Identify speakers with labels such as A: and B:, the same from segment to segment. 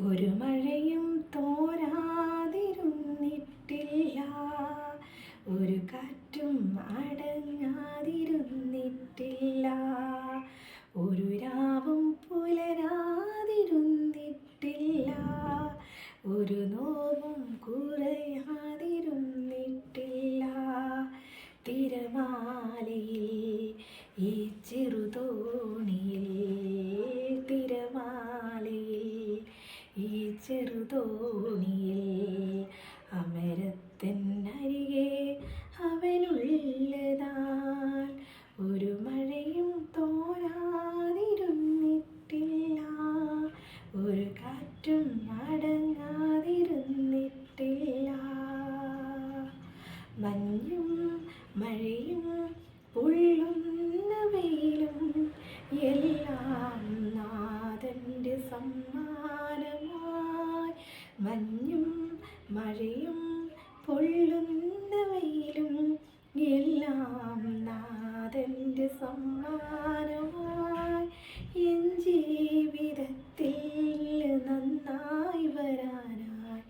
A: ഒരു മഴയും തോരാതിരുന്നിട്ടില്ല. ഒരു കാറ്റും അടങ്ങാതിരുന്നിട്ടില്ല. ഒരു രാവും പുലരാതിരുന്നിട്ടില്ല. ഒരു നോവും മഞ്ഞും മഴയും പൊള്ളുന്ന വെയിലും. എല്ലാം നാഥന്റെ സമ്മാനമായി. എൻ ജീവിതത്തിൽ നന്നായി വരാനായി.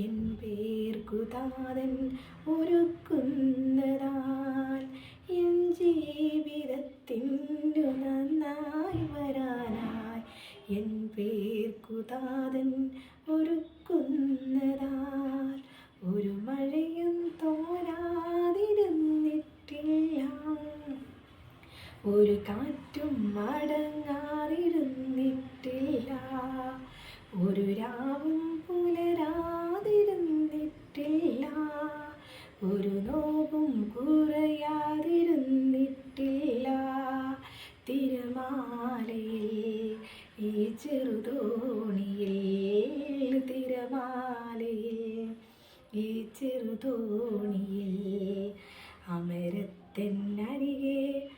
A: എൻ പേർക്കുതാതൻ ഒരുക്കുന്നതാൽ. എൻ ജീവിതത്തിന്റെ നന്നായി വരാനായി. എൻ പേർക്കുതാതൻ ഒരുക്കുന്നതാൽ. ഒരു കാറ്റും മടങ്ങാതിരുന്നിട്ടില്ല. ഒരു രാവും പുലരാതിരുന്നിട്ടില്ല. ഒരു നോവും കുറയാതിരുന്നിട്ടില്ല. തിരമാലയിൽ ഈ ചെറുതോണിയിൽ തിരമാലയിൽ ഈ ചെറുതോണിയിൽ അമരത്തിനരികെ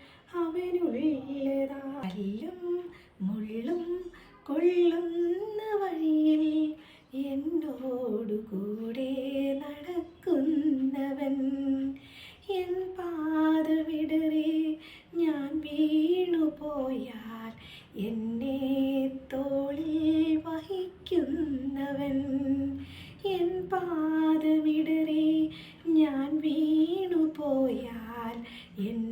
A: അവനുള്ളതാലും മുള്ളും കൊള്ളുന്ന വഴിയിൽ എന്നോടുകൂടെ നടക്കുന്നവൻ. എൻ പാത വിടറി ഞാൻ വീണുപോയാൽ എന്നെ തോളിൽ വഹിക്കുന്നവൻ. എൻ പാദമിടറി ഞാൻ വീണുപോയാൽ എന്നെ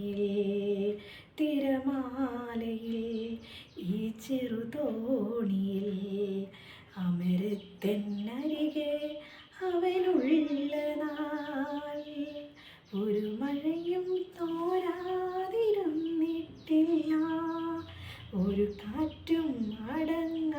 A: ചെറുതോണിയിൽ അമരത്തെന്നരികെ അവനുള്ള നാൾ. ഒരു മഴയും തോരാതിരുന്നിട്ടില്ല. ഒരു കാറ്റും അടങ്ങി